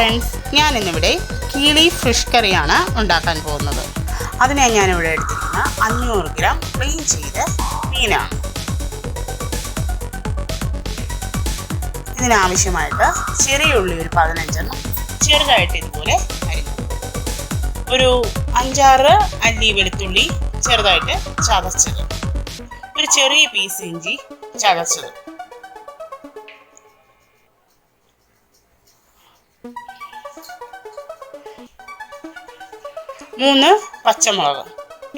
Friends ഞാൻ ഇന്നിവിടെ കീളി fish കറിയാണ് ഉണ്ടാക്കാൻ പോകുന്നത്. അതിനായി ഞാനിവിടെ എടുത്തിരിക്കുന്ന അഞ്ഞൂറ് ഗ്രാം ക്ലീൻ ചെയ്ത മീനാണ്. ഇതിനാവശ്യമായിട്ട് ചെറിയ ഉള്ളി ഒരു പതിനഞ്ചെണ്ണം ചെറുതായിട്ട് ഇതുപോലെ അരിഞ്ഞു ഒരു അഞ്ചാറ് അല്ലി വെളുത്തുള്ളി ചെറുതായിട്ട് ചതച്ചത്. ഒരു ചെറിയ പീസ് ഇഞ്ചി ചതച്ചത്. മൂന്ന് പച്ചമുളക്.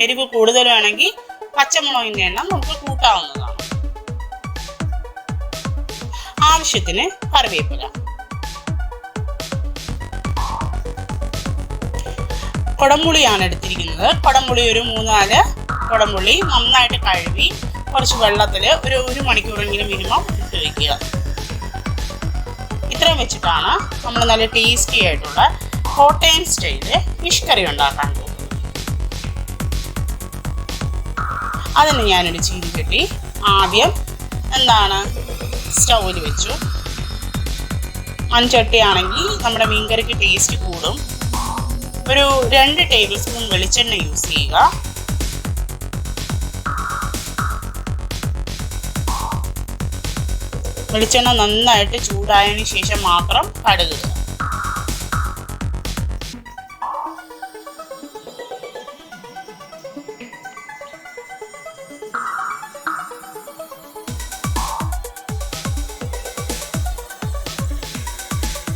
എരിവ് കൂടുതൽ വേണമെങ്കിൽ പച്ചമുളകിന്റെ എണ്ണം നമുക്ക് കൂട്ടാവുന്നതാണ്. ആവശ്യത്തിന് കറിവേപ്പില. കുടംപുളിയാണ് എടുത്തിരിക്കുന്നത്. കുടംപുളി ഒരു മൂന്നാൽ കുടംപുളി നന്നായിട്ട് കഴുകി കുറച്ച് വെള്ളത്തിൽ ഒരു ഒരു മണിക്കൂറെങ്കിലും മിനിമം ഇട്ട് വയ്ക്കുക ഇത്രയും വെച്ചിട്ടാണ് നമ്മൾ നല്ല ടേസ്റ്റി ആയിട്ടുള്ള കോട്ടയം സ്റ്റൈൽ ഫിഷ് കറി ഉണ്ടാക്കാൻ പോകുന്നത് അതിന് ഞാനൊരു ചീനി കെട്ടി ആദ്യം എന്താണ് സ്റ്റൗവിൽ വെച്ചു. മൺചട്ടിയാണെങ്കിൽ നമ്മുടെ മീൻകറിക്ക് ടേസ്റ്റ് കൂടും. ഒരു രണ്ട് ടേബിൾ സ്പൂൺ വെളിച്ചെണ്ണ യൂസ് ചെയ്യുക. വെളിച്ചെണ്ണ നന്നായിട്ട് ചൂടായതിനു ശേഷം മാത്രം കടുക്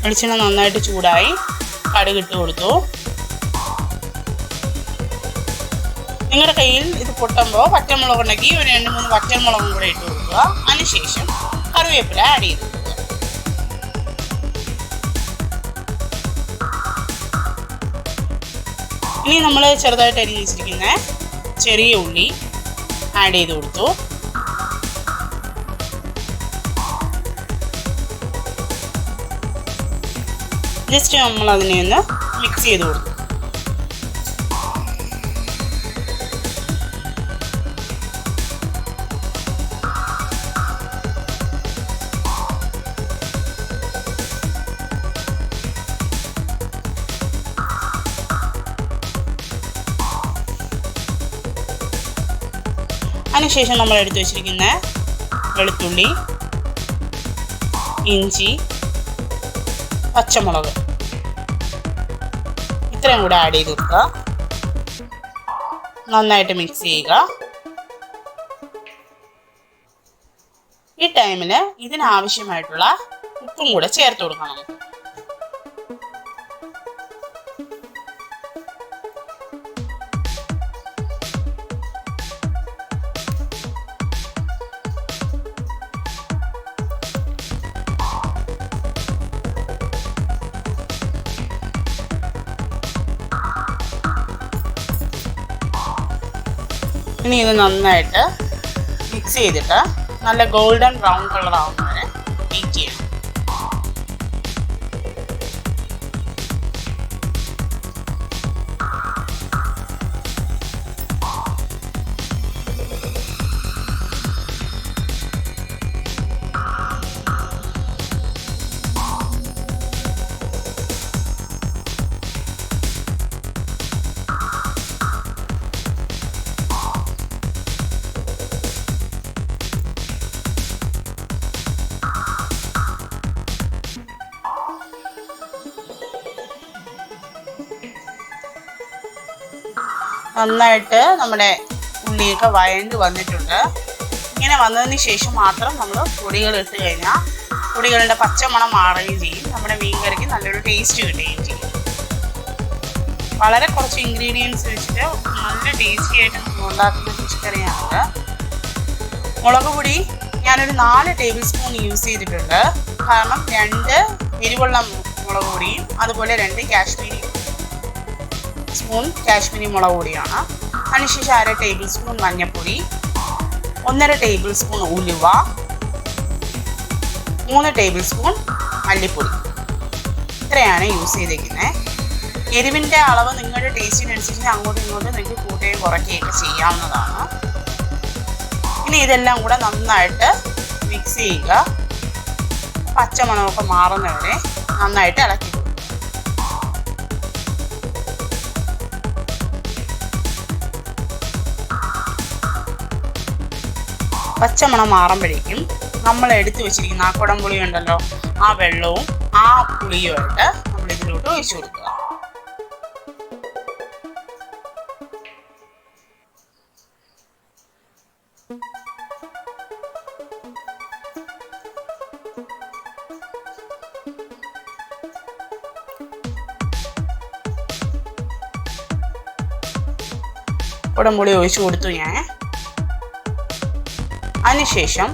വെളിച്ചെണ്ണ നന്നായിട്ട് ചൂടായി കടുക് ഇട്ട് കൊടുത്തു. നിങ്ങളുടെ കയ്യിൽ ഇത് പൊട്ടുമ്പോൾ പച്ചമുളക് ഉണ്ടെങ്കിൽ ഒരു രണ്ട് മൂന്ന് പച്ചമുളകും കൂടെ ഇട്ട് കൊടുക്കുക. അതിനുശേഷം കറിവേപ്പില ആഡ് ചെയ്ത് കൊടുക്കുക. ഇനി നമ്മൾ ചെറുതായിട്ട് അരിഞ്ഞ് വെച്ചിരിക്കുന്ന ചെറിയ ഉള്ളി ആഡ് ചെയ്ത് കൊടുത്തു. ജസ്റ്റ് നമ്മൾ അതിനെ ഒന്ന് മിക്സ് ചെയ്ത് കൊടുക്കും. അതിനുശേഷം നമ്മൾ എടുത്തു വെച്ചിരിക്കുന്ന വെളുത്തുള്ളി ഇഞ്ചി പച്ചമുളക്. ഇത്രയും കൂടെ ആഡ് ചെയ്ത് കൊടുക്കുക നന്നായിട്ട് മിക്സ് ചെയ്യുക. ഈ ടൈമിൽ ഇതിനാവശ്യമായിട്ടുള്ള ഉപ്പും കൂടെ ചേർത്ത് കൊടുക്കണം. ഇനി ഇത് നന്നായിട്ട് മിക്സ് ചെയ്തിട്ട് നല്ല ഗോൾഡൻ ബ്രൗൺ കളർ ആവുന്നതിന് ബീറ്റ് ചെയ്യണം. നന്നായിട്ട് നമ്മുടെ ഉള്ളിയൊക്കെ വഴണ്ട് വന്നിട്ടുണ്ട്. ഇങ്ങനെ വന്നതിന് ശേഷം മാത്രം നമ്മൾ പൊടികൾ ഇട്ട് കഴിഞ്ഞാൽ പൊടികളുടെ പച്ചമണം മാറുകയും ചെയ്യും. നമ്മുടെ മീൻ കറിക്ക് നല്ലൊരു ടേസ്റ്റ് കിട്ടുകയും ചെയ്യും. വളരെ കുറച്ച് ഇൻഗ്രീഡിയൻസ് വെച്ചിട്ട് നല്ല ടേസ്റ്റി ആയിട്ട് ഉണ്ടാക്കുന്ന ഫിഷ് കറിയാണിത് മുളക് പൊടി ഞാനൊരു നാല് ടേബിൾ സ്പൂൺ യൂസ് ചെയ്തിട്ടുണ്ട്. കാരണം രണ്ട് എരിവുള്ള മുളക് പൊടിയും അതുപോലെ രണ്ട് കാശ്മീരി സ്പൂൺ കാശ്മീരി മുളക് പൊടിയാണ്. അതിനുശേഷം അര ടേബിൾ സ്പൂൺ മഞ്ഞൾപ്പൊടി. ഒന്നര ടേബിൾ സ്പൂൺ ഉലുവ. മൂന്ന് ടേബിൾ സ്പൂൺ മല്ലിപ്പൊടി. ഇത്രയാണ് യൂസ് ചെയ്തിരിക്കുന്നത് എരിവിന്റെ അളവ് നിങ്ങളുടെ ടേസ്റ്റിനനുസരിച്ച് അങ്ങോട്ടും ഇങ്ങോട്ടും നിങ്ങൾക്ക് കൂട്ടുകയും കുറയ്ക്കുകയൊക്കെ ചെയ്യാവുന്നതാണ്. ഇനി ഇതെല്ലാം കൂടെ നന്നായിട്ട് മിക്സ് ചെയ്യുക. പച്ചമണമൊക്കെ മാറുന്നവരെ നന്നായിട്ട് ഇളക്കി പച്ചമണം മാറുമ്പോഴേക്കും നമ്മൾ എടുത്തു വെച്ചിരിക്കുന്ന ആ കുടംപുളി ഉണ്ടല്ലോ ആ വെള്ളവും ആ പുളിയുമായിട്ട് നമ്മൾ ഇതിലോട്ട് ഒഴിച്ചു കൊടുക്കുക. കുടംപുളി ഒഴിച്ചു കൊടുത്തു ഞാൻ. അതിനുശേഷം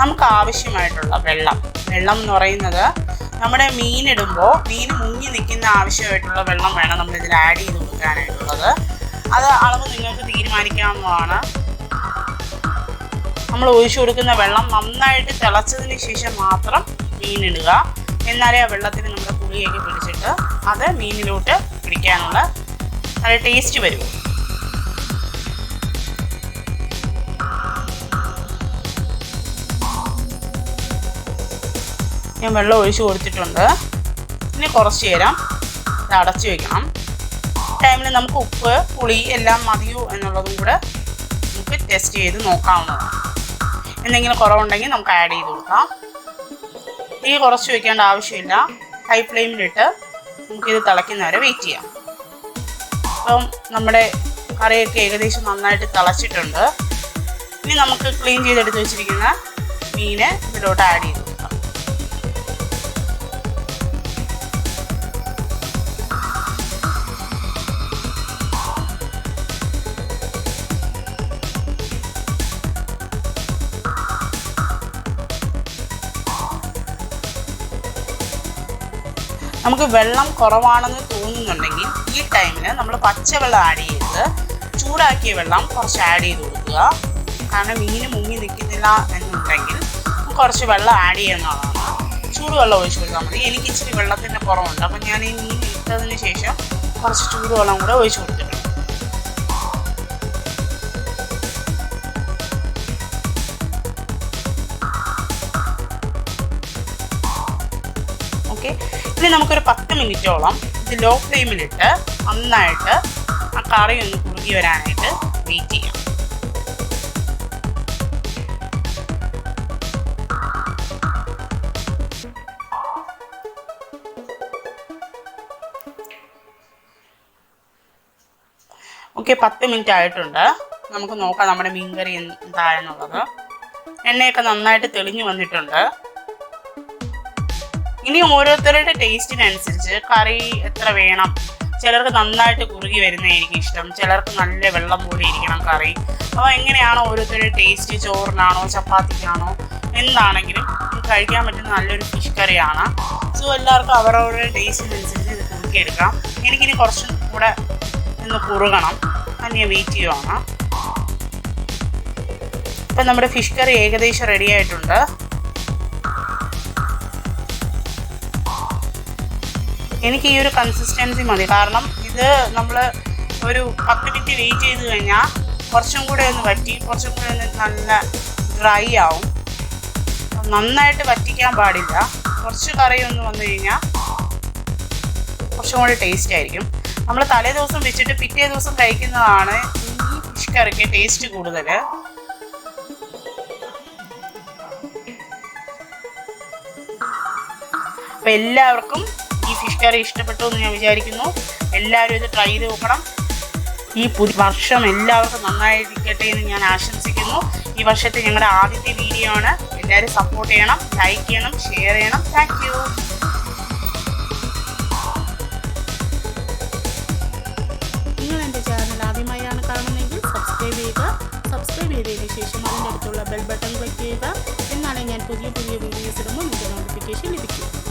നമുക്ക് ആവശ്യമായിട്ടുള്ള വെള്ളം. വെള്ളം എന്ന് പറയുന്നത് നമ്മുടെ മീൻ ഇടുമ്പോൾ മീൻ മുങ്ങി നിൽക്കുന്ന ആവശ്യമായിട്ടുള്ള വെള്ളം വേണം നമ്മൾ ഇതിൽ ആഡ് ചെയ്ത് കൊടുക്കാനായിട്ടുള്ളത്. അത് അളവ് നിങ്ങൾക്ക് തീരുമാനിക്കാവുന്നതാണ്. നമ്മൾ ഒഴിച്ചു കൊടുക്കുന്ന വെള്ളം നന്നായിട്ട് തിളച്ചതിന് ശേഷം മാത്രം മീനിടുക എന്നാലേ ആ വെള്ളത്തിന് നമ്മുടെ പുളിയൊക്കെ പിടിച്ചിട്ട് അത് മീനിലോട്ട് പിടിക്കാനുള്ള നല്ല ടേസ്റ്റ് വരും. ഞാൻ വെള്ളം ഒഴിച്ചു കൊടുത്തിട്ടുണ്ട്. ഇനി കുറച്ച് നേരം ഇത് അടച്ചു വെക്കണം. ടൈമിൽ നമുക്ക് ഉപ്പ് പുളി എല്ലാം മതിയോ എന്നുള്ളതും കൂടെ നമുക്ക് ടെസ്റ്റ് ചെയ്ത് നോക്കാവുന്നതാണ്. എന്തെങ്കിലും കുറവുണ്ടെങ്കിൽ നമുക്ക് ആഡ് ചെയ്ത് കൊടുക്കാം. തീ കുറച്ച് വെക്കേണ്ട ആവശ്യമില്ല. ഹൈ ഫ്ലെയിമിലിട്ട് നമുക്കിത് തിളയ്ക്കുന്നവരെ വെയിറ്റ് ചെയ്യാം. അപ്പം നമ്മുടെ കറിയൊക്കെ ഏകദേശം നന്നായിട്ട് തിളച്ചിട്ടുണ്ട്. ഇനി നമുക്ക് ക്ലീൻ ചെയ്തെടുത്ത് വെച്ചിരിക്കുന്ന മീന് ഇതിലോട്ട് ആഡ് ചെയ്ത് നമുക്ക് വെള്ളം കുറവാണെന്ന് തോന്നുന്നുണ്ടെങ്കിൽ ഈ ടൈമിൽ നമ്മൾ പച്ചവെള്ളം ആഡ് ചെയ്ത് ചൂടാക്കിയ വെള്ളം കുറച്ച് ആഡ് ചെയ്ത് കൊടുക്കുക. കാരണം മീൻ മുങ്ങി നിൽക്കുന്നില്ല എന്നുണ്ടെങ്കിൽ കുറച്ച് വെള്ളം ആഡ് ചെയ്യുന്നതാണ്. ചൂടുവെള്ളം ഒഴിച്ച് കൊടുത്താൽ മതി. എനിക്ക് ഇച്ചിരി വെള്ളത്തിന്റെ കുറവുണ്ട്. അപ്പം ഞാൻ ഈ മീൻ ഇട്ടതിന് ശേഷം കുറച്ച് ചൂടുവെള്ളം കൂടെ ഒഴിച്ച് കൊടുത്തിട്ടുണ്ട്. ഓക്കെ ഇനി നമുക്കൊരു പത്ത് മിനിറ്റോളം ഇത് ലോ ഫ്ലെയിമിലിട്ട് നന്നായിട്ട് ആ കറി ഒന്ന് കുറുകി വരാനായിട്ട് വെയിറ്റ് ചെയ്യാം. ഓക്കെ പത്ത് മിനിറ്റ് ആയിട്ടുണ്ട്. നമുക്ക് നോക്കാം നമ്മുടെ മീൻകറി എന്തായെന്നുള്ളത് എണ്ണയൊക്കെ നന്നായിട്ട് തെളിഞ്ഞു വന്നിട്ടുണ്ട്. ഇനി ഓരോരുത്തരുടെ ടേസ്റ്റിനനുസരിച്ച് കറി എത്ര വേണം? ചിലർക്ക് നന്നായിട്ട് കുറുകി വരുന്നതായിരിക്കും ഇഷ്ടം. ചിലർക്ക് നല്ല വെള്ളം പോലെ ഇരിക്കണം കറി. അപ്പോൾ എങ്ങനെയാണോ ഓരോരുത്തരുടെ ടേസ്റ്റ് ചോറിനാണോ ചപ്പാത്തിക്കാണോ എന്താണെങ്കിലും കഴിക്കാൻ പറ്റുന്ന നല്ലൊരു ഫിഷ് കറിയാണ്. സോ എല്ലാവർക്കും അവരവരുടെ ടേസ്റ്റിനനുസരിച്ച് ഇത് കുറുക്കിയെടുക്കാം. എനിക്കിനി കുറച്ചും കൂടെ ഒന്ന് കുറുകണം. അത് വെയിറ്റ് ചെയ്യുവാണ്. ഇപ്പം നമ്മുടെ ഫിഷ് കറി ഏകദേശം റെഡി ആയിട്ടുണ്ട്. എനിക്ക് ഈ ഒരു കൺസിസ്റ്റൻസി മതി. കാരണം ഇത് നമ്മൾ ഒരു പത്ത് മിനിറ്റ് വെയിറ്റ് ചെയ്ത് കഴിഞ്ഞാൽ കുറച്ചും കൂടെ ഒന്ന് വറ്റി കുറച്ചും കൂടെ ഒന്ന് നല്ല ഡ്രൈ ആവും. നന്നായിട്ട് വറ്റിക്കാൻ പാടില്ല. കുറച്ച് കറി ഒന്ന് വന്നു കഴിഞ്ഞാൽ കുറച്ചും കൂടി ടേസ്റ്റ് ആയിരിക്കും. നമ്മൾ തലേ ദിവസം വെച്ചിട്ട് പിറ്റേ ദിവസം കഴിക്കുന്നതാണ് ഈ ഫിഷ് കറിക്ക് ടേസ്റ്റ് കൂടുതൽ അപ്പം എല്ലാവർക്കും കറി ഇഷ്ടപ്പെട്ടു എന്ന് ഞാൻ വിചാരിക്കുന്നു. എല്ലാവരും ഇത് ട്രൈ ചെയ്ത് നോക്കണം. ഈ പുതിയ വർഷം എല്ലാവർക്കും നന്നായിരിക്കട്ടെ എന്ന് ഞാൻ ആശംസിക്കുന്നു. ഈ വർഷത്തെ ഞങ്ങളുടെ ആദ്യത്തെ വീഡിയോ ആണ്. എല്ലാവരും സപ്പോർട്ട് ചെയ്യണം ലൈക്ക് ചെയ്യണം ഷെയർ ചെയ്യണം. താങ്ക് ചാനൽ ആദ്യമായാണ് കാണുന്നതെങ്കിൽ സബ്സ്ക്രൈബ് ചെയ്യുക. സബ്സ്ക്രൈബ് ചെയ്തതിന് ശേഷം അതിന്റെ അടുത്തുള്ള ബെൽ ബട്ടൺ ക്ലിക്ക് ചെയ്യുക. എന്നാണ് ഞാൻ പുതിയ പുതിയ വീഡിയോസ് ഇടുമ്പോൾ നിങ്ങൾക്ക് നോട്ടിഫിക്കേഷൻ ലഭിക്കും.